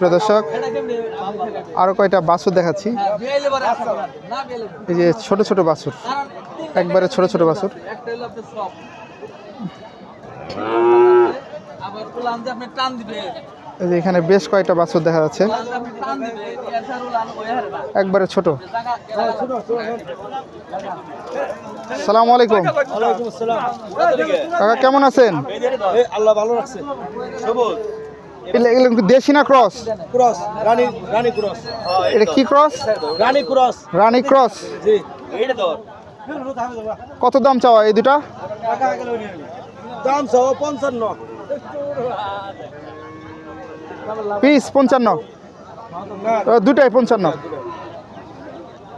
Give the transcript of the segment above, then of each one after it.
প্রিয় দর্শক আরও কয়টা বাছুর দেখাচ্ছি। এই যে ছোট ছোট বাছুর একবারে ছোট ছোট বাছুর। এই যে এখানে বেশ কয়েকটা বাছুর দেখা যাচ্ছে। একবারে ছোট। সালাম আলাইকুম। কাকা কেমন আছেন? আল্লাহ ভালো রাখছে। এগুলো এগুলো দেশি না ক্রস? ক্রস রানী রানী ক্রস। এটা কি ক্রস? রানী ক্রস। রানী ক্রস। জি। কত দাম চাওয়া এই দুটা? দাম পঞ্চান্ন। পিস পঞ্চান্ন। ও, দুটাই পঞ্চান্ন।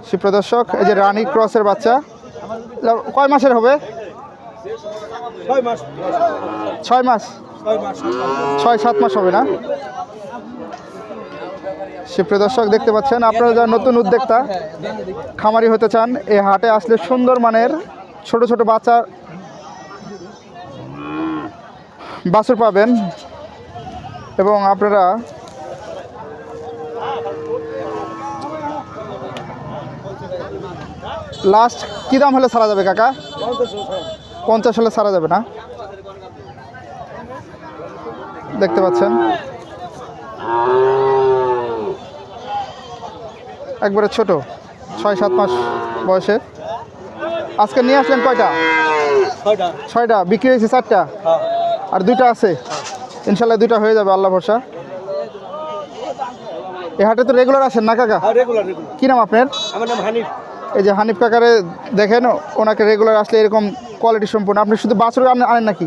সুপ্রদর্শক এই যে রানী ক্রসের বাচ্চা। কয় মাসের হবে? ছয় মাস। ছয় মাস। ছয় সাত মাস হবে না? সুপ্রিয় দর্শক, দেখতে পাচ্ছেন, আপনারা যারা নতুন উদ্যোক্তা, খামারি হতে চান এই হাটে আসলে সুন্দর মানের ছোট ছোট বাচ্চা বাছুর পাবেন এবং আপনারা লাস্ট কী দাম হলে ছাড়া যাবে কাকা? পঞ্চাশ হলে ছাড়া যাবে না? দেখতে পাচ্ছেন। একবারে ছোট ছয় সাত মাস বয়সে। আজকে নিয়ে আসলেন কয়টা? ছয়টা। বিক্রি হয়েছে চারটা? হ্যাঁ। আর দুইটা আছে? ইনশাল্লাহ দুইটা হয়ে যাবে আল্লাহ ভরসা। এ হাটে তো রেগুলার আসেন না কাকা? রেগুলার কী নাম আপনার? আমার নাম হানিফ। এই যে হানিফ কাকারে দেখেন ওনাকে রেগুলার আসলে এরকম কোয়ালিটি সম্পূর্ণ। আপনি শুধু বাছুর আনেন নাকি?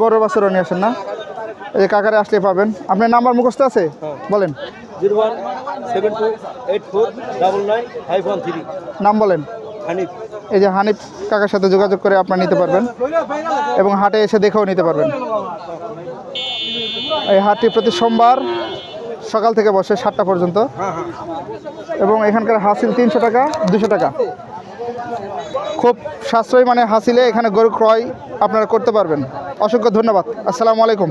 বড় বাছুরও নিয়ে আসেন না? এই যে কাকারে আসলে পাবেন। আপনার নাম্বার মুখস্থ আছে? বলেন। One three. নাম বলেন। হানিফ। এই যে হানিফ কাকার সাথে যোগাযোগ করে আপনারা নিতে পারবেন এবং হাটে এসে দেখেও নিতে পারবেন। এই হাটটি প্রতি সোমবার সকাল থেকে বসে সাতটা পর্যন্ত। এবং এখানকার হাসিল তিনশো টাকা, দুশো টাকা। খুব সাশ্রয়ী মানে হাসিলে এখানে গরু ক্রয় আপনারা করতে পারবেন। অসংখ্য ধন্যবাদ। আসসালামু আলাইকুম।